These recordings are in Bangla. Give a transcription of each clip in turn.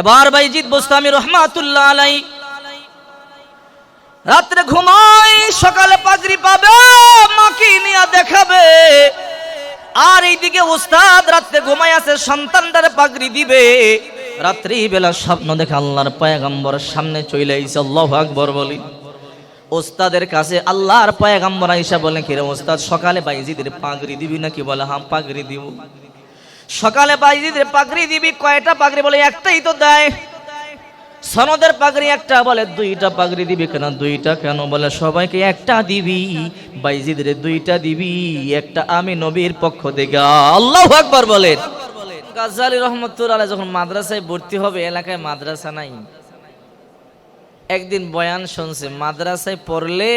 এবার বাইজিৎ বোস্তামি রহমাতুল্লাহ আলাই। রাত্রে ঘুমাই সকালে পাগড়ি পাবে, মাকে নিয়ে দেখাবে। আর এইদিকে উস্তাদ রাত্রে ঘুমাই আছে, সন্তানটার পাগড়ি দিবে। রাত্রি বেলা স্বপ্ন দেখে আল্লাহর পায়গাম্বর সামনে চলে আইছে, আল্লাহ আকবর বলি। ওস্তাদের কাছে আল্লাহর পায়গাম্বর আইসা বলেন কিরে ওস্তাদ সকালে বাইজিদের পাগড়ি দিবি নাকি? বলে, হাম পাগড়ি দিব। সকালে বাইজিদের পাগড়ি দিবি, কয়টা পাগড়ি বলে একটাই তো দেয়। সনদের পাগড়ি একটা বলে, দুইটা পাগড়ি দিবি কেন, দুইটা কেন বলে, সবাইকে একটা দিবি, বাইজিদের দুইটা দিবি, একটা আমি নবীর পক্ষ থেকে। আল্লাহ আকবার বলেন। গাজ্জালি রহমতুল্লাহ যখন মাদ্রাসায় ভর্তি হবে, এলাকায় মাদ্রাসা নাই। একদিন বয়ান শুনছে, মাদ্রাসায় পড়লে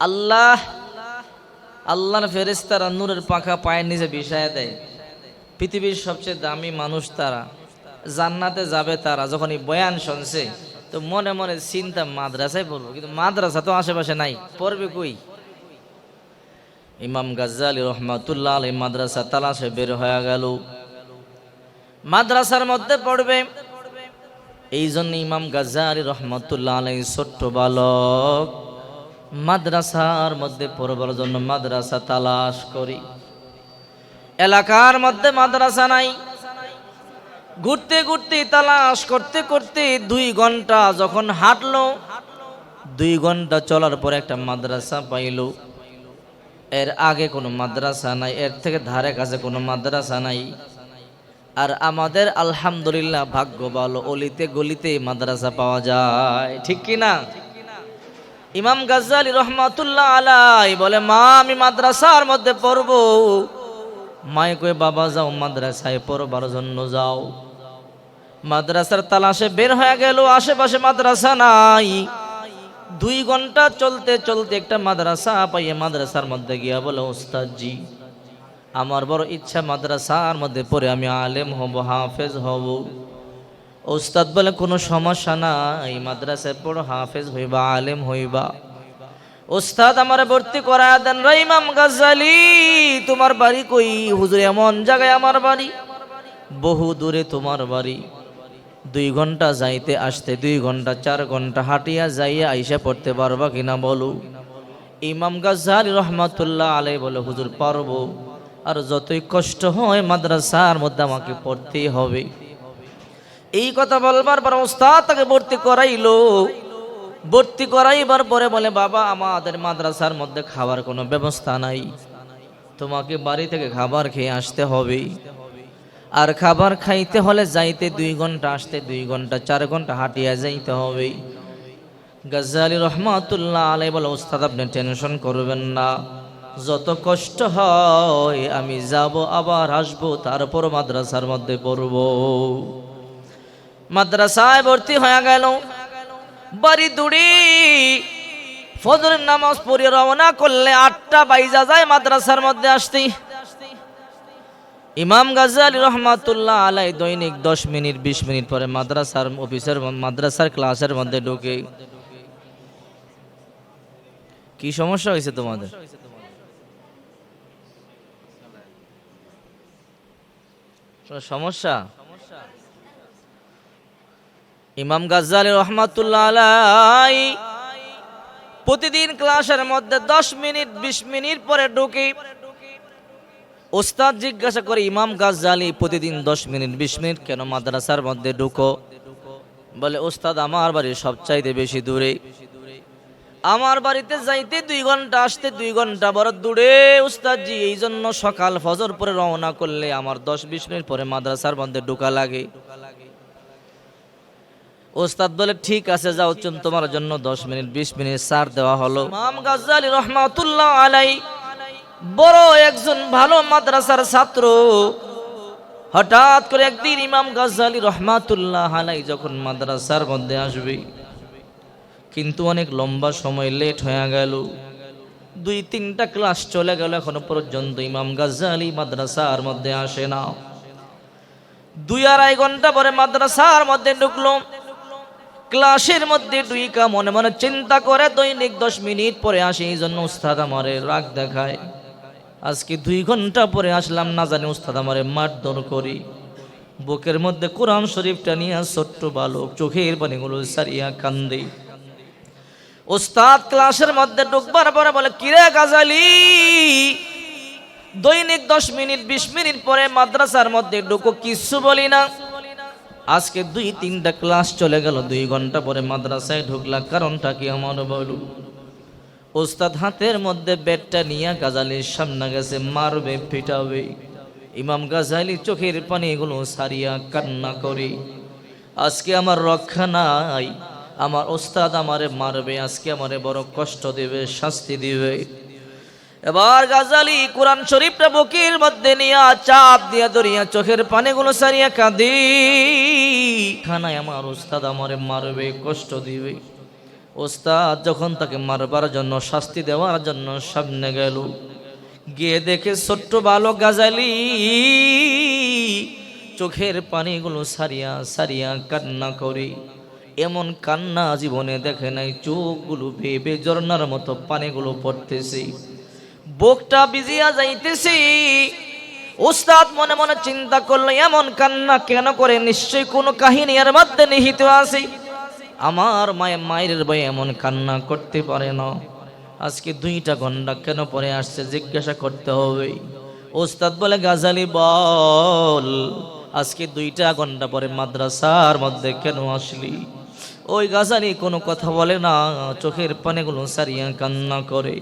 আল্লাহ আল্লাহর ফেরেস্তারা নূরের পাখা পায়ের নিচে বিষায় দেয়। পৃথিবীর সবচেয়ে দামি মানুষ তারা। জান্নাতে যাবে তারা যখন এই বয়ান শুনছে, তো মনে মনে চিন্তা, মাদ্রাসায় পড়ব, কিন্তু মাদ্রাসা তো আশেপাশে নাই, পড়বে কই? ইমাম গাজ্জালি রহমাতুল্লাহ আলী মাদ্রাসা তালাশে বের হয়ে গেল। মাদ্রাসার মধ্যে পড়বে। এই জন্য ইমাম গাজ্জালি রহমতুল্লাহ আলাই ছোট্ট বালক। মাদ্রাসার মধ্যে পড়বার জন্য মাদ্রাসা তালাশ করি। এলাকার মধ্যে মাদ্রাসা নাই। ঘুরতে ঘুরতে তালাশ করতে করতে দুই ঘণ্টা যখন হাঁটলো, দুই ঘণ্টা চলার পর একটা মাদ্রাসা পাইল। এর আগে কোনো মাদ্রাসা নাই, এর থেকে ধারে কাছে কোনো মাদ্রাসা নাই। আর আমাদের আলহামদুলিল্লাহ ভাগ্য ভালো, অলিতে গলিতে মাদ্রাসা পাওয়া যায়, ঠিক কি না ইমাম গাজ্জালি রহমাতুল্লাহ আলাই বলে, মা, আমি মাদ্রাসার মধ্যে পড়ব। মায়ে কয়ে, বাবা, যাও মাদ্রাসায় পড়বার জন্য যাও। মাদ্রাসার তালাশে বের হয়ে গেল, আশেপাশে মাদ্রাসা নাই। দুই ঘণ্টা চলতে চলতে একটা মাদ্রাসা পাইয়ে মাদ্রাসার মধ্যে গিয়া বলে, ওস্তাদজি, আমার বড় ইচ্ছা মাদ্রাসার মধ্যে পড়ে আমি আলেম হব, হাফেজ হব। ওস্তাদ বলে, কোনো সমস্যা নাই, মাদ্রাসায় পড়ো, হাফেজ হইবা, আলেম হইবা। ওস্তাদ আমার ভর্তি করা দেন, রে ইমাম গাজ্জালি, তোমার বাড়ি কই? হুজুর, এমন জায়গায় আমার বাড়ি? বহু দূরে তোমার বাড়ি। দুই ঘণ্টা যাইতে আসতে, দুই ঘণ্টা, চার ঘণ্টা হাঁটিয়া যাইয়া আইসা পড়তে পারবা কিনা বলো? ইমাম গাজ্জালি রহমাতুল্লাহ আলাই বলে, হুজুর, পারব। আর যতই কষ্ট হয় মাদ্রাসার মধ্যে আমাকে পড়তেই হবে। এই কথা বলবার পর ওস্তাদ তাকে ভর্তি করাইলো। ভর্তি করাইবার পরে বলে, বাবা, আমাদের মাদ্রাসার মধ্যে খাবার কোনো ব্যবস্থা নাই। তোমাকে বাড়ি থেকে খাবার খেয়ে আসতে হবে। আর খাবার খাইতে হলে যাইতে দুই ঘণ্টা, আসতে দুই ঘণ্টা, চার ঘণ্টা হাঁটিয়া যাইতে হবে। গাজ্জালি রহমাতুল্লাহ আলাই বলে, ওস্তাদ, আপনি টেনশন করবেন না। যত কষ্ট হয়, আমি যাব, আবার আসব তারপর মাদ্রাসার মধ্যে পড়ব। মাদ্রাসায় ভর্তি হয়ে গেল। বাড়ি দূরে ফজরের নামাজ পড়ে রওনা করলে আটটা বাইজা যায় মাদ্রাসার মধ্যে আসতেই ইমাম গাজ্জালি রহমাতুল্লাহ আলাই দৈনিক দশ মিনিট, বিশ মিনিট পরে মাদ্রাসার অফিসের মাদ্রাসার ক্লাসের মধ্যে ঢুকে। কি সমস্যা হয়েছে তোমাদের? সমস্যা? ইমাম গাজ্জালি রহমাতুল্লাহ আলাই প্রতিদিন ক্লাসের মধ্যে দশ মিনিট, বিশ মিনিট পরে ঢুকি। ওস্তাদ জিজ্ঞাসা করে, ইমাম গাজ্জালি, প্রতিদিন দশ মিনিট, বিশ মিনিট কেন মাদ্রাসার মধ্যে ঢুকো? বলে ওস্তাদ আমার বাড়ি সবচাইতে বেশি দূরে। আমার বাড়িতে যাইতে দুই ঘণ্টা, আসতে দুই ঘণ্টা বড় দূরে। উস্তাদজি, এই জন্য সকাল ফজর পরে রওনা করলে আমার দশ, বিশ মিনিট পরে মাদ্রাসার মধ্যে ঢোকা লাগে। ওস্তাদ বলে, ঠিক আছে, যাও, চুন, তোমার জন্য দশ মিনিট, বিশ মিনিট সার দেওয়া হলো। রহমাতুল্লাহ আলাই, বড় একজন ভালো মাদ্রাসার ছাত্র, হঠাৎ করে একদিন ইমাম গাজ্জালি রহমাতুল্লাহ আলাই যখন মাদ্রাসার মধ্যে আসবে, কিন্তু অনেক লম্বা সময় লেট হয়ে গেল। দুই, তিনটা ক্লাস চলে গেল, এখনও পর্যন্ত ইমাম গাজ্জালি মাদ্রাসার মধ্যে আসে না। দুই আড়াই ঘণ্টা পরে মাদ্রাসার মধ্যে ঢুকলো। ক্লাসের মধ্যে ডুইকা মনে মনে চিন্তা করে দৈনিক দশ মিনিট পরে আসে, এই জন্য উস্তাদ আমারে রাগ দেখায়। আজকে দুই ঘণ্টা পরে আসলাম, না জানি উস্তাদ আমারে মারধর করি। বুকের মধ্যে কোরআন শরীফটা নিয়ে ছোট্ট বালক, চোখের পানিগুলো সারিয়া কান্দে। ওস্তাদ ক্লাসের মধ্যে ঢুকবার পরে বলে, কিরে গাজালি? দৈনিক দশ মিনিট, বিশ মিনিট পরে মাদ্রাসার মধ্যে ঢুকো কিচ্ছু বলি না। আজকে দুই তিনটা ক্লাস চলে গেল, দুই ঘণ্টা পরে মাদ্রাসায় ঢুকলা কারণটা কি আমার বলু ওস্তাদ হাতের মধ্যে বেডটা নিয়ে গাজালির সামনে গেছে, মারবে, পিটাবে। ইমাম গাজালি চোখের পানিগুলো সারিয়া কান্না করে, আজকে আমার রক্ষা নাই, আমার ওস্তাদ আমারে মারবে, আজকে আমারে বড় কষ্ট দেবে, শাস্তি দিবে। এবার গাজালি কোরআন শরীফটা বুকের মধ্যে নিয়ে চাপ দিয়া দরিয়া চোখের পানিগুলো সারিয়া কাঁদি। খানায় আমার ওস্তাদ আমারে মারবে, কষ্ট দিবে। ওস্তাদ যখন তাকে মারবার জন্য, শাস্তি দেওয়ার জন্য সামনে গেল। গিয়ে দেখে ছোট্ট বালক গাজালি, চোখের পানিগুলো সারিয়া সারিয়া কান্না করে। এমন কান্না জীবনে দেখে নাই, চোখগুলো ভেবে ঝর্ণার মতো পানিগুলো পড়তেছে। বুকটা বিজিয়া যাইতেছে উস্তাদ মনে মনে চিন্তা করল, এমন কান্না কেন করে? নিশ্চয়ই কোনো কাহিনী এর মধ্যে নিহিত আছে। আমার মায়ের মায়ের বই এমন কান্না করতে পারে না। আজকে দুইটা ঘণ্টা কেন পরে আসছে জিজ্ঞাসা করতে হবে। ওস্তাদ বলে, গাজালি বল, আজকে দুইটা ঘণ্টা পরে মাদ্রাসার মধ্যে কেন আসলি? ওই গাজালি কোনো কথা বলে না, চোখের পানেগুলো সারিয়া কান্না করে।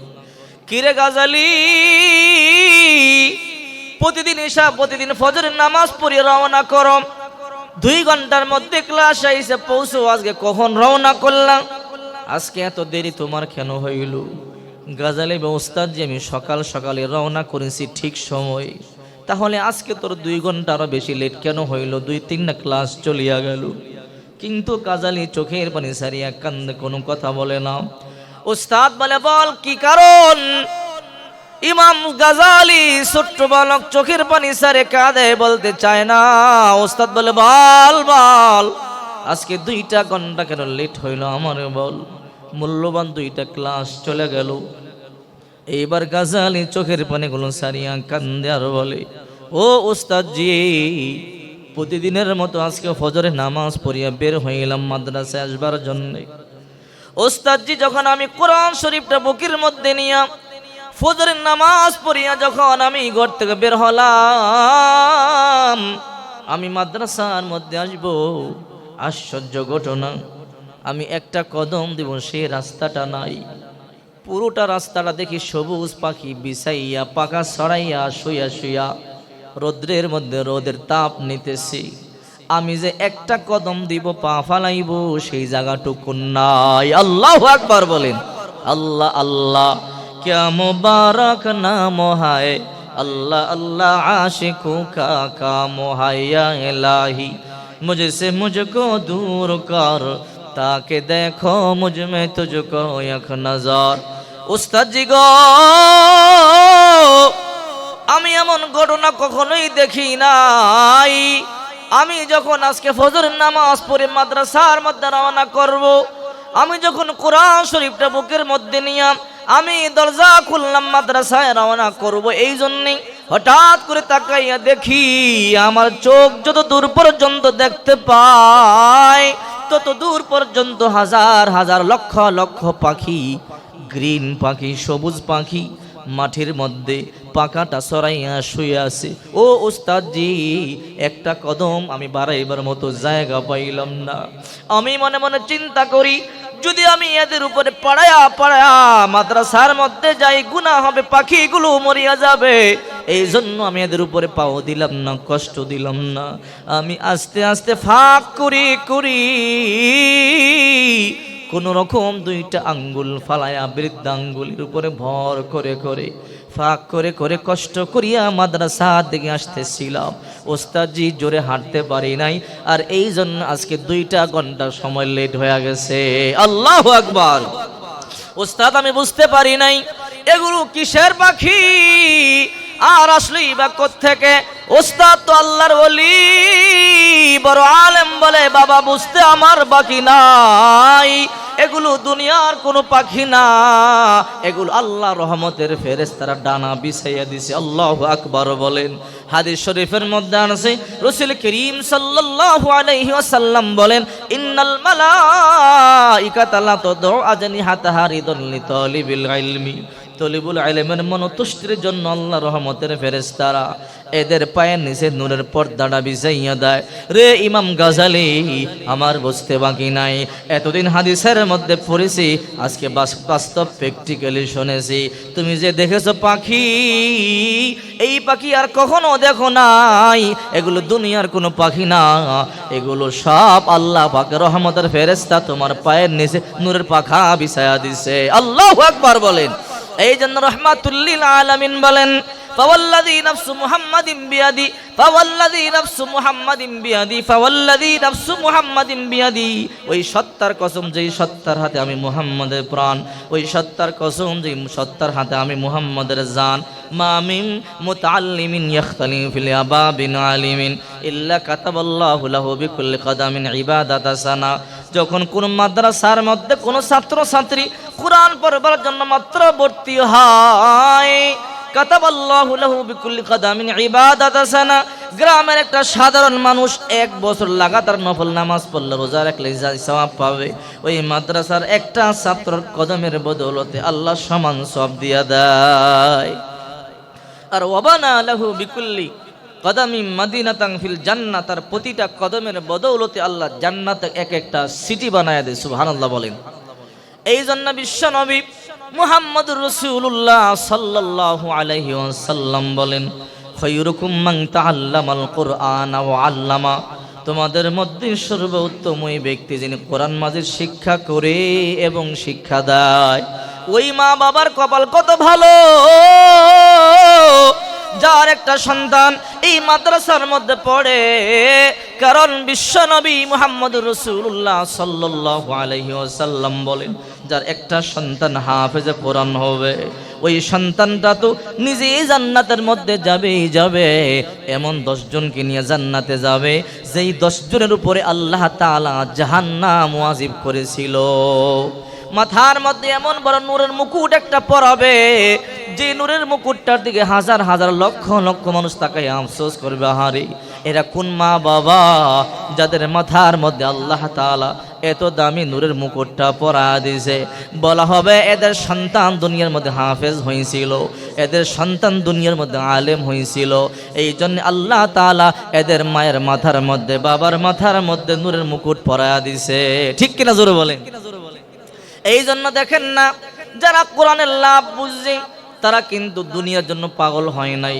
কিরে গাজালি? প্রতিদিন এসা প্রতিদিন ফজরের নামাজ পড়িয়ে রওনা করম দুই ঘণ্টার মধ্যে ক্লাস আইসে পৌঁছো আজকে কখন রওনা করলাম? আজকে এত দেরি তোমার কেন হইল? গাজালি ব্যবস্থা যে আমি সকাল সকালে রওনা করেছি ঠিক সময়। তাহলে আজকে তোর দুই ঘণ্টা আরও বেশি লেট কেন হইল? দুই তিনটা ক্লাস চলিয়া গেল। কিন্তু গাজালি চোখের পানি সারিয়া কান্দে, কোনো কথা বলে না। ওস্তাদ বলে, বল কি কারণ? ইমাম গাজালি ছোট্ট বালক চোখের পানি সারে কাঁদে, বলতে চায় না, ওস্তাদ বলে, বল বল। আজকে দুইটা ঘণ্টা কেন লেট হইল আমার, বল। মূল্যবান দুইটা ক্লাস চলে গেল। এইবার গাজালি চোখের পানিগুলো সারিয়া কান্দে আর বলে, ও ওস্তাদ জি প্রতিদিনের মতো আজকে ফজরে নামাজ পড়িয়া বের গেলাম মাদ্রাসায় আসবার জন্যে। ওস্তাদজি, যখন আমি কোরআন শরীফটা বুকির মধ্যে নিয়া ফজরের নামাজ পড়িয়া যখন আমি ঘর থেকে বের হলাম, আমি মাদ্রাসার মধ্যে আসব। আশ্চর্য ঘটনা, আমি একটা কদম দিব সে রাস্তাটা নাই। পুরোটা রাস্তাটা দেখি সবুজ পাখি বিছাইয়া পাকা ছড়াইয়া, শুইয়া শুইয়া রৌদ্রের মধ্যে রোদের তাপ নিতেছি। আমি যে একটা কদম দিব, পা ফালাইব, সেই জায়গাটুকু নাই। আল্লাহ একবার বলেন। আল্লাহ আল্লাহ। क्या मुबारक नाम है अल्लाह अल्लाह आशिकों का काम है या इलाही मुझसे मुझको दूर कर ताकि देखो मुझ में तुझको एक नजर उस्ताद जी गो আমি এমন ঘটনা কখনোই দেখি নাই আমি যখন আজকে ফজরের নামাজ পড়ে মাদ্রাসার মধ্যে রওনা করব আমি যখন কোরআন শরীফটা বুকের মধ্যে নিয়ে আমি দরজা খুললাম, মাদ্রাসায় রওনা করব এই জন্যে হঠাৎ করে তাকাইয়া দেখি আমার চোখ যত দূর পর্যন্ত দেখতে পায়, তত দূর পর্যন্ত হাজার হাজার লক্ষ লক্ষ পাখি, গ্রিন পাখি, সবুজ পাখি মাঠের মধ্যে পাকাটা সরাইয়া শুয়ে আছে। ও উস্তাদজি, একটা কদম আমি বাড়াইবার মতো জায়গা পাইলাম না। আমি মনে মনে চিন্তা করি যদি আমি এদের উপরে পাড়ায়া পাড়ায়া মাদ্রাসার মধ্যে যাই গুণা হবে, পাখিগুলো মরিয়া যাবে। এই জন্য আমি এদের উপরে পাও দিলাম না, কষ্ট দিলাম না। আমি আস্তে আস্তে ফাঁক করি করি। কোন রকম দুইটা আঙ্গুল ফালায়া বৃদ্ধ আঙ্গুলের উপরে ভর করে করে। ফাঁক করে করে কষ্ট করিয়া মাদ্রাসার দিকে আসতেছিলাম। ওস্তাদজি জোরে হাঁটতে পারি নাই। আর এই জন্য আজকে দুইটা ঘণ্টা সময় লেট হয়ে গেছে। আল্লাহ আকবার। ওস্তাদ, আমি বুঝতে পারি নাই, এগুলো কিসের পাখি? আর আসলেই বা থেকে ওস্তাদ তো আল্লাহর বলি বড় আলেম বলে, বাবা, বুঝতে আমার বাকি নাই। এগুলো দুনিয়ার কোনো পাখি না। এগুলো আল্লাহ রহমতের ফেরেস্তারা ডানা বিছাইয়া দিছে। আল্লাহ আকবার বলেন। হাদিস শরীফের মধ্যে আনছে, রসুল করিম সাল্লাল্লাহু আলাইহি ওয়াসাল্লাম বলেন, ইন্নাল মালাইকাতা লা তাদউ আজনিহাতাহা হাতাহারিদুল লিতালিবিল ইলমি। তলিবুল আলমের মনতুষ্টির জন্য আল্লাহ রহমতের ফেরেস্তারা এদের পায়ের নিচে নূরের পর্দাটা বিছাইয়া দেয়। রে ইমাম গাজালি, আমার বুঝতে বাকি নাই। এতদিন হাদিসের মধ্যে পড়েছি, আজকে বাস্তব প্র্যাকটিক্যালি শুনেছি। তুমি যে দেখেছ পাখি, এই পাখি আর কখনো দেখো নাই। এগুলো দুনিয়ার কোনো পাখি না। এগুলো সব আল্লাহ পাকের রহমতের ফেরেস্তা তোমার পায়ের নিচে নূরের পাখা বিছায়া দিছে। আল্লাহ আকবার বলেন। এই জন্য রহমাতুল্লিল আলামিন বলেন فوالذي نفس محمد بيدي فوالذي نفس محمد بيدي فوالذي نفس محمد بيدي ওই সত্তার কসম যেই সত্তার হাতে আমি মুহাম্মাদের প্রাণ ওই সত্তার কসম যেই সত্তার হাতে আমি মুহাম্মাদের জান মামিম মুতাআল্লিমিন ইয়াখতালি ফিল আবাবিন আলিমিন ইল্লা কাতাবাল্লাহু লাহু বিকুল্লি কদামিন ইবাদাতা সানা যখন কোন মাদ্রাসার মধ্যে কোন ছাত্র ছাত্রী কোরআন পড়বার জন্য মাত্র ভর্তি হয় গ্রামের একটা সাধারণ মানুষ এক বছর লাগাতার নফল নামাজ পড়লে রোজা রাখলে সওয়াব পাবে। ওই মাদ্রাসার একটা ছাত্রর কদমের বদৌলতে আল্লাহ সমান সব দিয়া দেয়। আর ওবানা লাহু বিকুল্লি কদামি মাদিনাতাং ফিল জান্নাত তার প্রতিটা কদমের বদৌলতে আল্লাহ জান্নাতে এক একটা সিটি বানায় দেয়, সুবহানাল্লাহ বলেন। এই জন্য বিশ্ব নবী মুহাম্মদ রসুল্লাহ সাল্লাল্লাহু আলাইহি সাল্লাম বলেন, খৈরুকুম মান তাআল্লামাল কুরআন ওয়া আল্লামা। তোমাদের মধ্যে সর্বোত্তম ওই ব্যক্তি যিনি কোরআন মাজিদ শিক্ষা করে এবং শিক্ষা দেয়। ওই মা বাবার কপাল কত ভালো? যার একটা সন্তান এই মাদ্রাসার মধ্যে পড়ে, কারণ বিশ্বনবী মুহাম্মদ রসুল্লাহ সাল্লাহ আলহি ওসাল্লাম বলেন, যার একটা সন্তান হাফেজে কোরআন হবে, ওই সন্তানটা তো নিজেই জান্নাতের মধ্যে যাবেই যাবে, এমন দশজনকে নিয়ে জান্নাতে যাবে, যেই দশজনের উপরে আল্লাহ তালা জাহান্নাম ওয়াজিব করেছিল। মাথার মধ্যে এমন বড় নূরের মুকুট একটা পরাবে, যে নূরের মুকুটটার দিকে হাজার হাজার লক্ষ লক্ষ মানুষ তাকাই আফসোস করবে হারে এরা কোন মা বাবা যাদের মাথার মধ্যে আল্লাহ তাআলা এত দামি নূরের মুকুটটা পরা দিয়েছে। বলা হবে এদের সন্তান দুনিয়ার মধ্যে হাফেজ হয়েছিল এদের সন্তান দুনিয়ার মধ্যে আলেম হয়েছিল এই জন্য আল্লাহ তাআলা এদের মায়ের মাথার মধ্যে, বাবার মাথার মধ্যে নূরের মুকুট পরা দিছে ঠিক কিনা জোরে বলেন? এই জন্য দেখেন না, যারা কোরআনের লাভ বুঝছে তারা কিন্তু দুনিয়ার জন্য পাগল হয় নাই।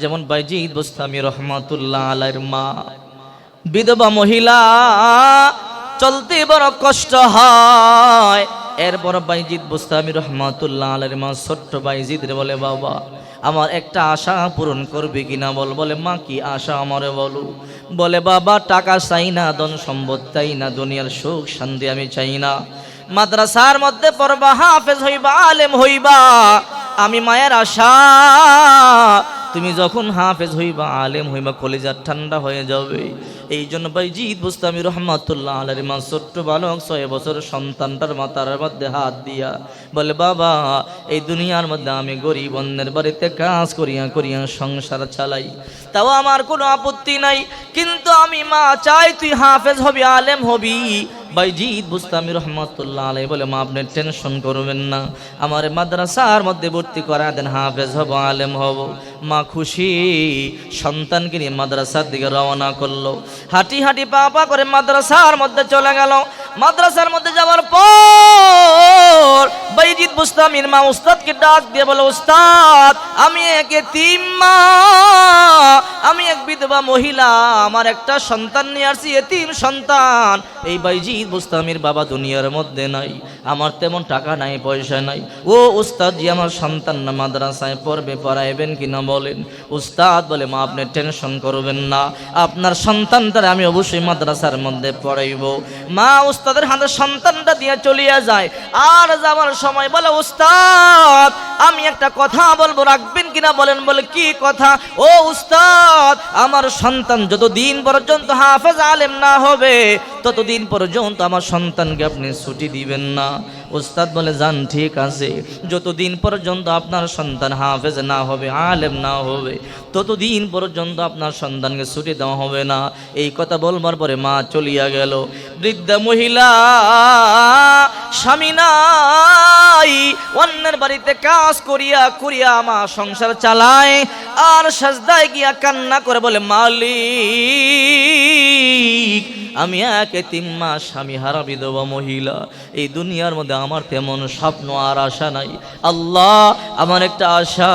যেমন বাইজিদ বুস্তামি রহমাতুল্লাহ আলাইর মা। বিধবা মহিলা, চলতে বড় কষ্ট হয়। এরপর বাইজিদ বুস্তামি রহমাতুল্লাহ আলাইর মা, ছোট্ট বাইজিদ রে বলে, বাবা, আমার একটা আশা পূরণ করবে কিনা বল? বলে, মা, কি আশা আমারে বলো? বলে, বাবা, টাকা চাই না, ধন সম্পদ চাই না, দুনিয়ার সুখ শান্তি আমি চাই না। মাদ্রাসার মধ্যে পড়বা, হাফেজ হইবা, আলেম হইবা। আমি মায়ের আশা, তুমি যখন হাফেজ হইবা, আলেম হইবা, কলেজার ঠান্ডা হয়ে যাবে। এই জন্য ভাই জিদ বুস্তামি রহমাতুল্লাহ আলের মা ছোট্ট বালক, ছয় বছর সন্তানটার মাতার মধ্যে হাত দিয়া বলে, বাবা, এই দুনিয়ার মধ্যে আমি গরিব অন্যের বাড়িতে কাজ করিয়া করিয়া সংসার চালাই। তাও আমার কোনো আপত্তি নাই। কিন্তু আমি মা চাই, তুই হাফেজ হবি, আলেম হবি। বাইজিদ বুস্তামি রহমতুল্লাহ আলাই বলে, মা, আপনি টেনশন করবেন না। আমার মাদ্রাসার মধ্যে ভর্তি করা দেন, হাফেজ হব, আলেম হব। মা খুশি, সন্তানকে নিয়ে মাদ্রাসার দিকে রওনা করল। হাঁটি হাঁটি পা পা করে মাদ্রাসার মধ্যে চলে গেল। মাদ্রাসার মধ্যে যাওয়ার পর বাইজিদ বুস্তামির মা উস্তাদকে ডাক দিয়ে বলে, উস্তাদ, আমি একে মা, আমি এক বিধবা মহিলা, আমার একটা সন্তান নিয়ে আসছি, এতিম সন্তান। এই বাইজিদ বুস্তামির বাবা দুনিয়ার মধ্যে নাই, আমার তেমন টাকা নাই, পয়সা নাই। ও উস্তাদ জি আমার সন্তান না, মাদ্রাসায় পড়বে, পড়াইবেন কিনা বলেন, উস্তাদ বলে, মা, আপনি টেনশন করবেন না। আপনার সন্তানটারে আমি অবশ্যই মাদ্রাসার মধ্যে পড়াইব। মা, উস্তাদের হাতে সন্তানটা দিয়ে চলিয়া যায়। আর যাওয়ার সময় বলে, উস্তাদ, আমি একটা কথা বলব, রাখবেন কিনা? বলেন, বলে, কি কথা? ও উস্তাদ, আমার সন্তান যতদিন পর্যন্ত হাফেজ আলেম না হবে, ততদিন পর্যন্ত আমার সন্তানকে আপনি ছুটি দিবেন না। উস্তাদ বলে যান ঠিক আছে। যতদিন পর্যন্ত আপনার সন্তান হাফেজ না হবে, আলেম না হবে, ততদিন পর্যন্ত আপনার সন্তানকে ছুটি দেওয়া হবে না। এই কথা বলবার পরে মা চলিয়া গেল। বৃদ্ধা মহিলা, স্বামী নাই, অন্যের বাড়িতে কাজ করিয়া করিয়া মা সংসার চালায়, আর সাজদায় গিয়া কান্না করে বলে মালিক, আমি এক তিন মাস আমি হারা বিধবা মহিলা। এই দুনিয়ার মধ্যে আমার তেমন স্বপ্ন আর আশা নাই। আল্লাহ, আমার একটা আশা,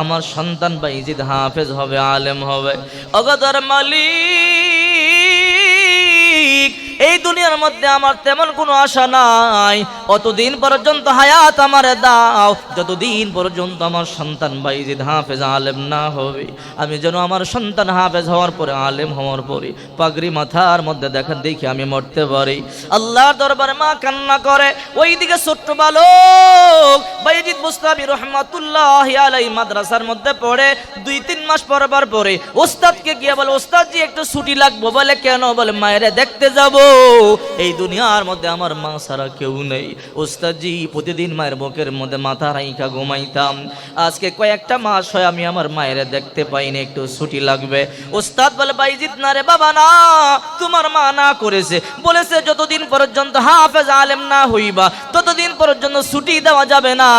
আমার সন্তান বা ইজিদ হাফেজ হবে, আলেম হবে। অগাদার মালিক এই দুনিয়ার মধ্যে আমার তেমন কোনো আশা নাই। অতদিন পর্যন্ত হায়াত আমার দাও। যতদিন পর্যন্ত আমার সন্তান বাইজিদ হাফেজ আলেম না হবে, আমি যেন আমার সন্তান হাফেজ হওয়ার পরে আলেম হওয়ার পরে পাগড়ি মাথার মধ্যে দেখা দেখি আমি মরতে পারি। আল্লাহর দরবারে মা কান্না করে। ওইদিকে ছোট্ট বালক বাইজিদ মুস্তাবি রহমাতুল্লাহ আলাই মাদ্রাসার মধ্যে পড়ে। দুই, তিন মাস পর পর পরে ওস্তাদকে গিয়ে বলে ওস্তাদ জি একটু ছুটি লাগবো। বলে, কেন? বলে, মায়েরে দেখতে যাব। এই দুনিয়ার মধ্যে আমার মা ছাড়া কেউ নেই। ওস্তাদজি প্রতিদিন মায়ের বুকের মধ্যে মাথা রাইখা ঘুমাইতাম। আজকে কয়েকটা মাস হয় আমি আমার মায়ের দেখতে পাইনি, একটু ছুটি লাগবে। ওস্তাদ বলে, বাইজিৎ, না রে বাবা, না, তোমার মা না করেছে। বলেছে, যতদিন পর্যন্ত হাফেজ আলেম না হইবা, ততদিন পর্যন্ত ছুটি দেওয়া যাবে না।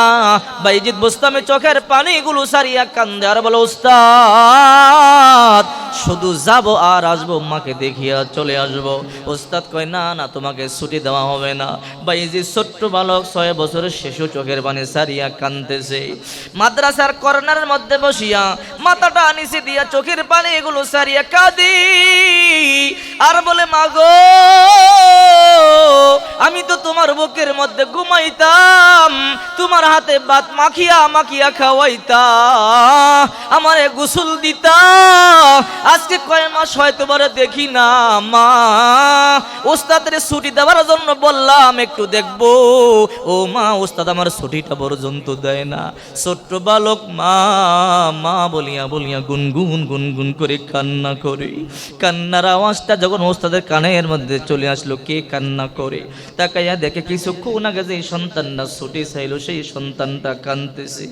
বাইজিৎ বুস্তামি চোখের পানিগুলো সারিয়া কান্দে, আর বলে ওস্তাদ শুধু যাব আর আসব মাকে দেখিয়া চলে আসব। ওস্তাদ কয়, না না, তোমাকে ছুটি দেওয়া হবে না। বাইজি ছোট্ট বালক ছয় বছরের শিশু চোখের পানি সারিয়া কানতেছে মাদ্রাসার কর্নারের মধ্যে বসিয়া মাথাটা নিচে দিয়া চোখের পানি এগুলো সারিয়া কাঁদি। আর বলে মাগো আমি তো তোমার বুকের মধ্যে ঘুমাইতাম, তোমার হাতে ভাত মাখিয়া মাখিয়া খাওয়াইতা, আমারে গোসল দিতা আজকে কয় মাস হয় তোমার দেখি না, মা। ওস্তাদের ছুটি দেওয়ার জন্য বললাম, একটু দেখব। ও মা, ওস্তাদ আমার ছুটিটা পর্যন্ত দেয় না। ছোট্ট বালক, মা মা বলিয়া বলিয়া গুনগুন গুনগুন করে কান্না করে। কান্নার আওয়াজটা যখন ওস্তাদের কানের মধ্যে চলে আসলো, কে কান্না করে? তাকাইয়া দেখে কিছুক্ষণ আগে যে সন্তানটা ছুটি চাইলো, সেই সন্তানটা কানতেছে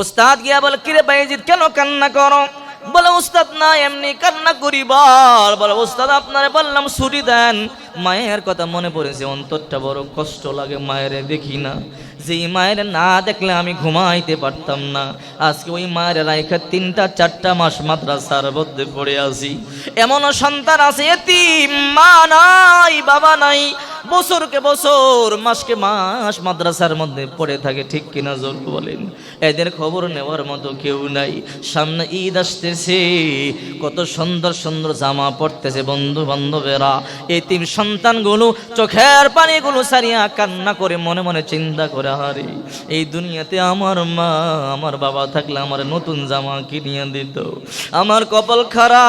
ওস্তাদ গিয়া বলে, কিরে বাইজিৎ কেন কান্না করো? বলে উস্তাদ না এমনি কান্না করিবার বলে। উস্তাদ আপনারে বললাম ছুটি দেন। মায়ের কথা মনে পড়েছে অন্তরটা বড় কষ্ট লাগে মায়ের দেখি না। যে মায়ের না দেখলে আমি ঘুমাইতে পারতাম না। আজকে ওই মায়ের রাইখা তিনটা, চারটা মাস মাদ্রাসার মধ্যে পড়ে আসি এমনও সন্তান আছে এতিম, মা নাই, বাবা নাই। বছরকে বছর, মাসকে মাস মাদ্রাসার মধ্যে পড়ে থাকে, ঠিক কিনা জোর বলেন? এদের খবর নেওয়ার মতো কেউ নাই। সামনে ঈদ আসতেছে, কত সুন্দর সুন্দর জামা পড়তেছে বন্ধু বান্ধবেরা এতিম সন্তানগুলো চোখের পানিগুলো সারিয়া কান্না করে মনে মনে চিন্তা করে, হারে, এই দুনিয়াতে আমার মা, আমার বাবা থাকলে আমার নতুন জামা কিনিয়ে দিত। আমার কপাল খারাপ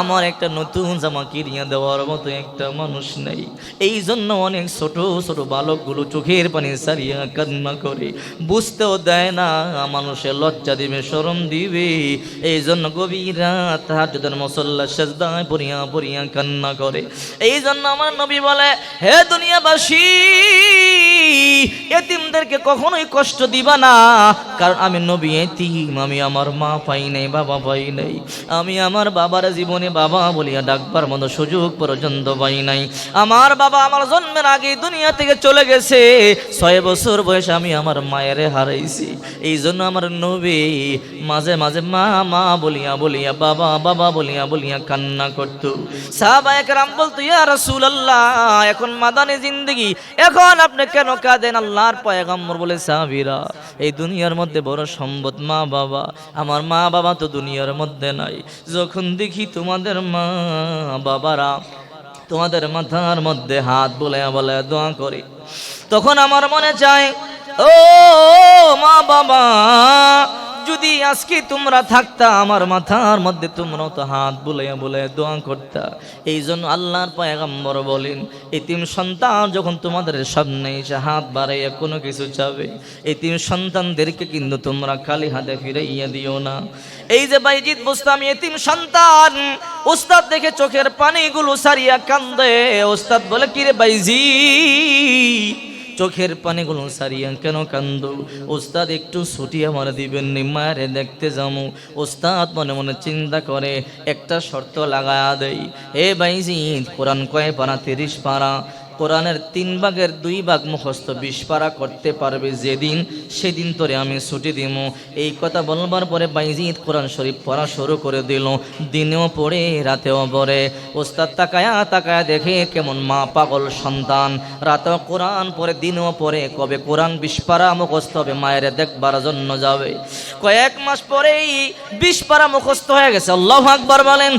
আমার একটা নতুন জামা কিনিয়ে দেওয়ার মতো একটা মানুষ নেই। এই জন্য অনেক ছোট ছোট বালকগুলো চোখের পানি সারিয়া কান্না করে। বুঝতেও দেয় না মানুষের লজ্জা দিবে, শরম দিবে। এই জন্য গভীর রাত তাহাজ্জুদের মুসল্লা সেজদায় পড়িয়া পড়িয়া কান্না করে। এই জন্য আমার নবী বলে, হে দুনিয়াবাসী, এতিমদেরকে কখনোই কষ্ট দিবা না। কারণ আমি নবী এতিম, আমি আমার মা পাই নাই, বাবা পাই নাই। আমি আমার বাবার জীবনে বাবা বলিয়া, ডাকবার মতো সুযোগ পর্যন্ত পাই নাই। আমার বাবা আমার জন্মের আগে দুনিয়া থেকে চলে গেছে। ছয় বছর বয়সে আমি আমার মায়ের হারাইছি। এই জন্য আমার নবী মাঝে মাঝে মা মা বলিয়া বলিয়া, বাবা বাবা বলিয়া বলিয়া কান্না করতো। সাহাবায়ে কেরাম বলতো, ইয়া রাসূলুল্লাহ, এখন মাদানী জিন্দেগি, এখন আপনি কেন কাঁদেন? আল্লাহর পয়গম্বর বলে, সাহাবীরা, এই দুনিয়ার মধ্যে বড় সম্পদ মা বাবা। আমার মা বাবা তো দুনিয়ার মধ্যে নাই। যখন দেখি তোমাদের মা বাবারা, তোমাদের মাথার মধ্যে হাত বলে বলে দোয়া করি। তখন আমার মনে চায়, ও মা বাবা যদি আজকে তোমরা থাকতা, আমার মাথার মধ্যে তোমরাও তো হাত বুলাইয়া বুলাইয়া দোয়া করতা। এই জন্য আল্লাহর পয়গম্বর বলেন, এতিম সন্তান যখন তোমাদের সামনে এসে হাত বাড়াইয়া কোনো কিছু চাবে, এতিম সন্তানদেরকে কিন্তু তোমরা খালি হাতে ফিরাইয়া দিও না। এই যে বাইজিৎ বুঝতাম এতিম সন্তান, উস্তাদ দেখে চোখের পানিগুলো সারিয়া কান্দে। উস্তাদ বলে, কিরে বাইজি চোখের পানিগুলো সারিয়া কেন কান্দ? ওস্তাদ একটু ছুটি আমার দিবেন নি দেখতে যামু। ওস্তাদ মনে মনে চিন্তা করে, একটা শর্ত লাগায়া দেই। এ বাইজি কোরআন কয় পারা, তিরিশ পারা? কোরআনের তিন ভাগের দুই ভাগ মুখস্থ পারা করতে পারবে যেদিন, সেদিন তোরে আমি ছুটি দিব এই কথা বলবার পরে বাইজিৎ কোরআন শরীফ পড়া শুরু করে দিল। দিনেও পড়ে, রাতেও পড়ে। ওস্তাদ তাকায়া তাকায়া দেখে কেমন মা পাগল সন্তান। রাতেও কোরআন পরে দিনেও পড়ে। কবে কোরআন পারা মুখস্থ হবে মায়ের দেখবার জন্য যাবে। কয়েক মাস পরেই পারা মুখস্থ হয়ে গেছে। আল্লাহ আকবার বলেন।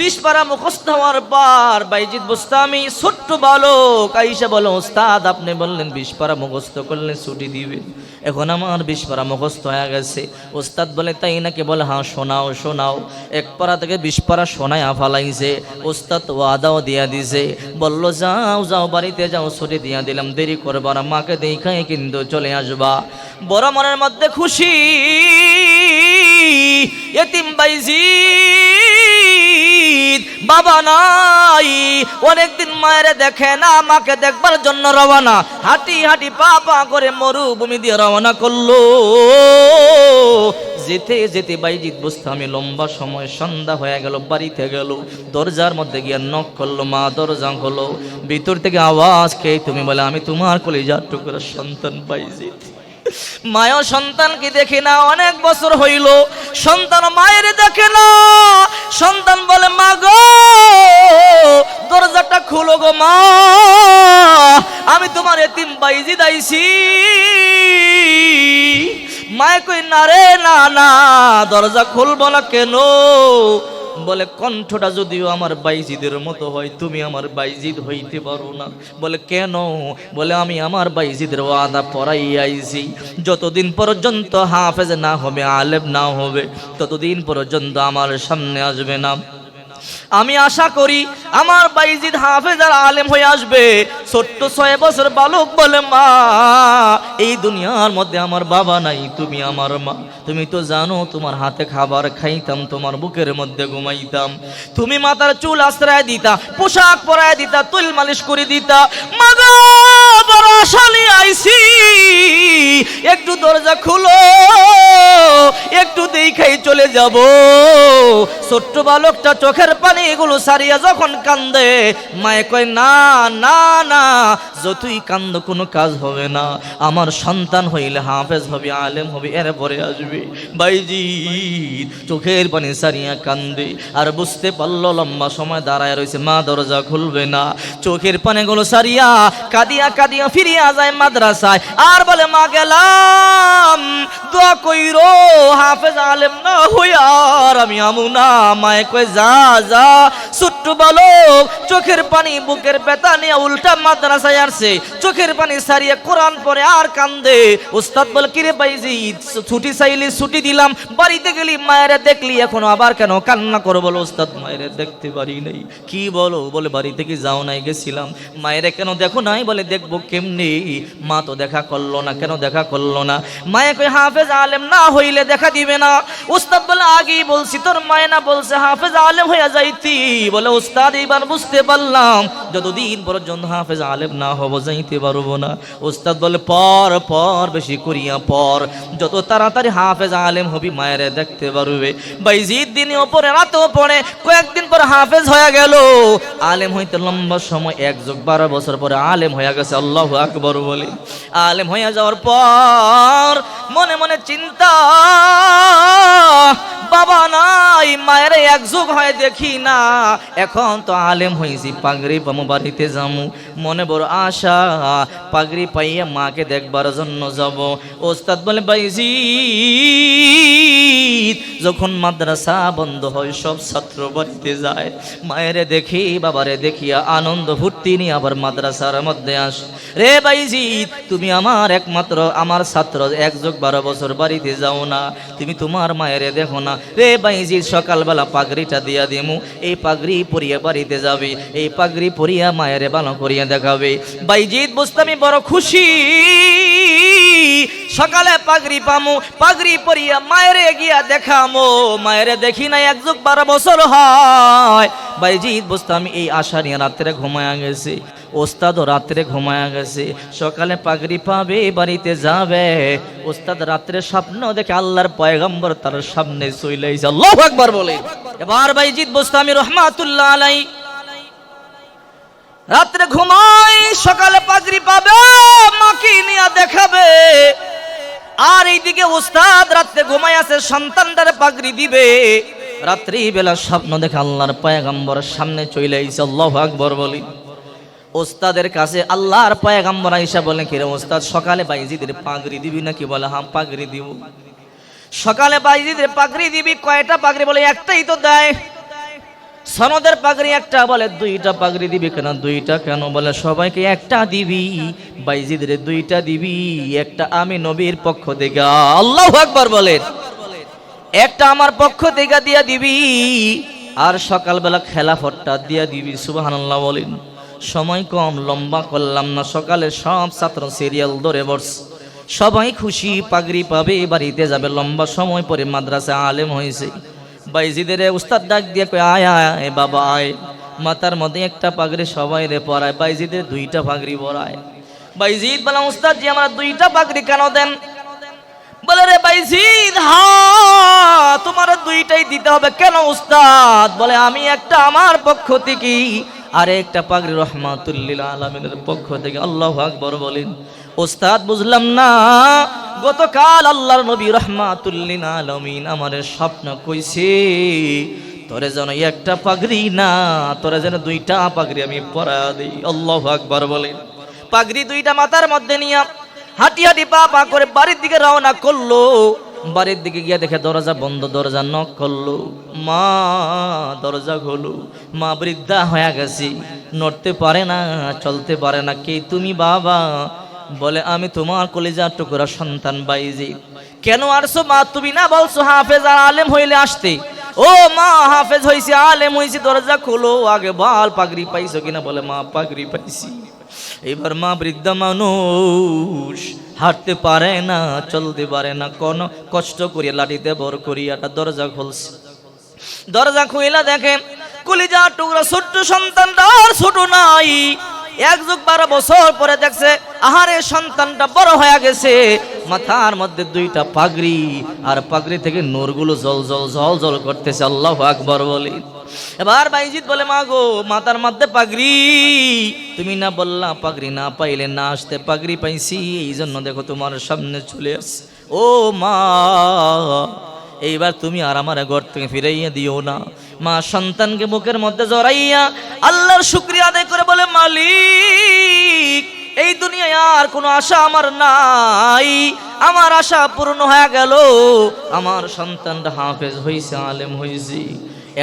বিশ পারা মুখস্থ হওয়ার পর বাইজিৎ বুস্তামি ছোট্ট বালক আইসা বলো, ওস্তাদ, আপনি বললেন বিশ পারা মুখস্থ করলে ছুটি দিবেন এখন আমার বিশ পারা মুখস্থ হয়ে গেছে। ওস্তাদ বলে, তাই নাকি? বলে হ্যাঁ শোনাও শোনাও। এক পারা থেকে বিশ পারা শোনায় ফালাইছে ওস্তাদ ওয়াদাও দিয়া দিছে। বলল, যাও যাও, বাড়িতে যাও, ছুটি দিয়া দিলাম, দেরি করবার মাকে দেখাই কিন্তু চলে আসবা। বড় মনের মধ্যে খুশি, এতিম বাইজি বাবা নাই। অনেকদিন মায়ের দেখে না, মাকে দেখবার জন্য রওনা। হাঁটি হাঁটি পা পা করে মরুভূমি দিয়ে রওনা করল। যেতে যেতে বাইজিৎ আমি লম্বা সময় সন্ধ্যা হয়ে গেল, বাড়িতে গেল। দরজার মধ্যে গিয়ে নক করল, মা দরজা হলো ভিতর থেকে আওয়াজ খেয়ে তুমি বলে, আমি তোমার কলিজার টুকরা সন্তান, বাইজিৎ। মায়ও সন্তানকে দেখে না, অনেক বছর হইল। সন্তান মায়ের দেখে না। সন্তান বলে, মা গো, দরজাটা খুলো গো মা। আমি তোমার এতিম বাইজি দাইছি। মায়ে কই না রে, না না, দরজা খুলবো না কেন? বলে, কণ্ঠটা যদিও আমার বাইজিদের মতো হয়, তুমি আমার বাইজিদ হইতে পারো না। বলে, কেন? বলে, আমি আমার বাইজিদের ওয়াদা পরাই আইছি যতদিন পর্যন্ত হাফেজ না হবে, আলেম না হবে, ততদিন পর্যন্ত আমার সামনে আসবে না। আমি আশা করি আমার বাইজিদ হাফেজ আর আলেম হয়ে আসবে। ছোট্ট ছয় বছর বালক বলে মা, এই দুনিয়ার মধ্যে আমার বাবা নাই, তুমি আমার মা। তুমি তো জানো, তোমার হাতে খাবার খাইতাম, তোমার বুকের মধ্যে ঘুমাইতাম। তুমি মাথার চুল আশ্রয় দিতা, পোশাক পরায় দিতা, তুল মালিশ করে দিতা। মাগো একটু দরজা খুলো, একটু দেখাই চলে যাব। ছোট্ট বালকটা চোখের পানি এগুলো সারিয়া যখন কান্দে, মায়ে কয়, না না না, যতই কান্দ কোনো কাজ হবে না। আমার সন্তান হইলে হাফেজ হবে, আলেম হবে এর পরে আসবে। বাইজি, চোখের পানি সারিয়া কান্দে। আর বুঝতে পারল লম্বা সময় দাঁড়ায় রয়েছে, মা দরজা খুলবে না। চোখের পানিগুলো সারিয়া কাদিয়া কাদিয়া ফিরিয়া যায় মাদ্রাসায়। আর বলে, মা গেলাম, দোয়া কইরো, হাফেজ আলেম না হই আর আমি আমু না মায়ে কই যা যা, ছোট্ট বালক, চোখের পানি, বুকের ব্যথা নিয়ে উল্টা মাদ্রাসায় আসছে। চোখের পানি সারিয়ে কোরআন পরে আর কান্দে। উস্তাদ বলে, কিরে বাইজি, ছুটি চাইলি, ছুটি দিলাম, বাড়িতে গেলি, মায়েরা দেখলি, এখন আবার কেন কান্না করো? বলো, উস্তাদ, মায়েরা দেখতে পারি নাই। কি বলো? বলে বাড়ি থেকে যাও নাই, গেছিলাম। মায়েরা কেন দেখো নাই? বলে, দেখব কেমনি মা তো দেখা করল না, কেন দেখা করল না? মায়ে কই হাফেজ আলেম না হইলে দেখা দিবে না। উস্তাদ বলে, আগেই বলছি, তোর মায়ে না বলছে, হাফেজ আলেম হইয়া যাইতি। বলে, উস্তাদ, এইবার বুঝতে পারলাম যতদিন পর্যন্ত হাফেজ আলেম না হব, যাইতে পারব না। উস্তাদ বলে, পর পর, বেশি করিয়া পর। যত তাড়াতাড়ি হাফেজ আলেম হবি, মায়ের দেখতে পারবে। বাইজির দিনে ওপরে রাতেও পড়ে কয়েকদিন পর হাফেজ হয়ে গেল। আলেম হইতে লম্বা সময়, এক যোগ বারো বছর পরে আলেম হয়ে গেছে, আল্লাহ আকবর বলে। আলেম হয়ে যাওয়ার পর, মনে মনে চিন্তা, বাবা নাই, মায়ের এক যুগ হয় দেখি না। এখন তো আলেম হয়েছি পাগড়ি বাড়িতে যামু। মনে বড় আশা পাগড়ি পাইয়া মাকে দেখবার জন্য যাব। ওস্তাদ বলে বাইজি। যখন মাদ্রাসা বন্ধ হয়, সব ছাত্র বাড়িতে যায়। মায়েরে দেখি, বাবারে দেখিয়া আনন্দ ফুর্তি নিয়ে আবার মাদ্রাসার মধ্যে আস। রে বাইজিদ তুমি আমার একমাত্র, আমার ছাত্র, এক যোগ বারো বছর বাড়িতে যাও না। তুমি তোমার মায়েরে দেখো না। রে বাইজিদ সকালবেলা পাগড়িটা দিয়া দিমু। এই পাগড়ি পরিয়া বাড়িতে যাবে। এই পাগড়ি পরিয়া মায়েরে ভালো করিয়া দেখাবে। বাইজিদ, বুঝতে আমি বড় খুশি। সকালে পাগড়ি পামু, পাগড়ি পরিয়া মায়েরে গিয়া দেখামো। মায়েরে দেখি না এক যুগ বারো বছর হয়। বাইজিৎ বুঝতে আমি এই আশা নিয়ে রাত্রে ঘুমায়া গেছি। ওস্তাদও রাত্রে ঘুমায়া গেছে। সকালে পাগড়ি পাবে, বাড়িতে যাবে। ওস্তাদ রাত্রে স্বপ্ন দেখে আল্লাহর পয়গম্বর তার সামনে চইলেছে আল্লাহ একবার বলে। এবার বাইজিৎ বুঝতে আমি রহমাতুল্লাহ আলাই রাত্রে ঘুমাই, সকালে পাগড়ি পাবে, মাকে নিয়ে দেখাবে। আর এইদিকে উস্তাদ রাত্রে ঘুমাই আছে সন্তানটারে পাগড়ি দিবে। রাত্রি বেলা স্বপ্ন দেখে আল্লাহর পয়গাম্বর সামনে চলে আইছে, আল্লাহ আকবর বলি। ওস্তাদের কাছে আল্লাহর পয়গাম্বর আইসা বলেন কিরে ওস্তাদ সকালে বাইজিদের পাগড়ি দিবি নাকি? বলে হ্যাঁ পাগড়ি দিব। সকালে বাইজিদের পাগড়ি দিবি, কয়টা পাগড়ি? বলে, একটাই তো দেয়। সনদের পাগড়ি একটা বলে, দুইটা পাগড়ি দিবি কেন, দুইটা কেন বলে, সবাইকে একটা দিবি, বাইজিদের দুইটা দিবি, একটা আমি নবীর পক্ষ থেকে। আল্লাহ আকবার বলেন। একটা আমার পক্ষ থেকে দিয়া দিবি, আর সকালবেলা খেলাফটটা দিয়া দিবি, সুবহানাল্লাহ বলেন। সময় কম, লম্বা করলাম না সকালে সব ছাত্র সিরিয়াল ধরে বসছে সবাই খুশি, পাগড়ি পাবে, বাড়িতে যাবে, লম্বা সময় পরে মাদ্রাসা আলেম হয়েছে। বাইজিদের উস্তাদ ডাক দিয়ে কয়, আয় আয় বাবা, আয়। মাথার মধ্যে একটা পাগড়ি সবাই রে পরায়, বাইজিদের দুইটা পাগড়ি পরায়। বাইজিদ বললাম, উস্তাদ জি, আমার দুইটা পাগড়ি কেন দেন? বলে, রে বাইজিদ, হা, তোমার দুইটাই দিতে হবে। কেন উস্তাদ? বলে, আমি একটা আমার পক্ষ থেকে, আর একটা পাগড়ি রহমাতুল্লিল আলমিনের পক্ষ থেকে। আল্লাহ আকবর বলেন। ওস্তাদ বুঝলাম না। গতকাল আল্লাহর নবী রহমাতুল্লিন আলমিন আমার স্বপ্ন কইছে, তোরে যেন একটা পাগড়ি না, তোরে যেন দুইটা পাগড়ি আমি পরা দিই। আল্লাহ আকবর বলেন। পাগড়ি দুইটা মাথার মধ্যে নিয়ে হাঁটি হাঁটি পা পা করে বাড়ির দিকে রওনা করল। বাড়ির দিকে গিয়ে দেখে দরজা বন্ধ, দরজা নক করল। মা, দরজা খোলো। মা বৃদ্ধা হয়ে গেছি। নড়তে পারে না, চলতে পারে না। কে তুমি বাবা? বলে, আমি তোমার কলেজা টুকরা সন্তান বাইজি। কেন আরছো মা? তুমি না বলছো, হাফেজ আর আলেম হইলে আসতে। ও মা, হাফেজ হইছে আলেম, হইছে দরজা খোলো, আগে বাল পাগড়ি পাইছো কিনা? বলে, মা, পাগড়ি পাইছি। এবার মা বৃদ্ধ মানুষ হাঁটতে পারে না, চলতে পারে না। কোনো কষ্ট করিয়া লাঠিতে বর করিয়া একটা দরজা খুলছে। দরজা খুইলা দেখে কলিজা টুকরা ছোট্ট সন্তানটা আর ছোট নাই। এক যুগ বারো বছর পরে দেখছে, আহারে সন্তানটা বড় হয়ে গেছে। মাথার মধ্যে দুইটা পাগড়ি, আর পাগড়ি থেকে নোরগুলো জল জল জল জল করতেছে, আল্লাহ আকবর বলি। এবার বাইজিৎ বলে, মা গো, মাথার মধ্যে পাগড়ি। তুমি না বললা, পাগড়ি না পাইলে না আসতে পাগড়ি পাইছি এই জন্য দেখো তোমার সামনে চলে আস ও মা এইবার তুমি আর আমার ঘর থেকে ফিরাইয়া দিও না। মা সন্তানকে বুকের মধ্যে জড়াইয়া আল্লাহর শুক্রিয়া আদায় করে বলে, মালিক, এই দুনিয়ায় আর কোনো আশা আমার নাই। আমার আশা পূর্ণ হয়ে গেল। আমার সন্তানটা হাফেজ হইছে, আলেম হইছে।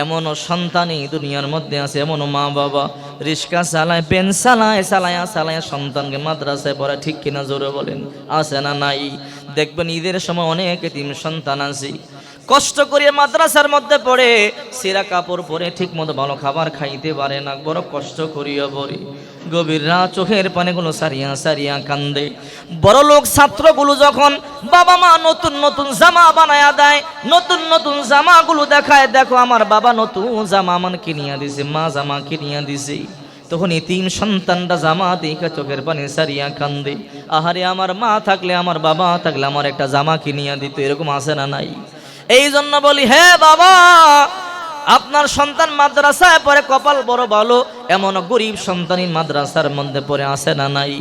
এমনও সন্তানই দুনিয়ার মধ্যে আছে, এমনও মা বাবা। রিক্সা চালায়, পেন চালায় চালায় চালায় সন্তানকে মাদ্রাসায় পড়া ঠিক কিনা জোরে বলেন, আছে না নাই? দেখবেন ঈদের সময় অনেক এতিম সন্তান আছে। কষ্ট করে মাদ্রাসার মধ্যে পড়ে, সেরা কাপড় পরে ঠিক মতো ভালো খাবার খাইতে পারে না, বড় কষ্ট করিয়া পড়ে। গভীর রাত চোখের পানিগুলো সারিয়া সারিয়া কান্দে। বড় লোক ছাত্রগুলো যখন বাবা মা নতুন নতুন জামা বানায়া দেয়, নতুন নতুন জামাগুলো দেখায়, দেখো আমার বাবা নতুন জামা আমার কিনিয়া দিছে, মা জামা কিনিয়া দিছে। তখন এই তিন সন্তানটা জামা দেখে চোখের পানি সারিয়া কান্দে। আহারে আমার মা থাকলে আমার বাবা থাকলে আমার একটা জামা কিনিয়া দিত, এরকম আসে না নাই? এই জন্য বলি, হে বাবা, আপনার সন্তান মাদ্রাসায় পরে কপাল বড় ভালো, এমন গরিব সন্তানই মাদ্রাসার মধ্যে পরে আসে না নাই?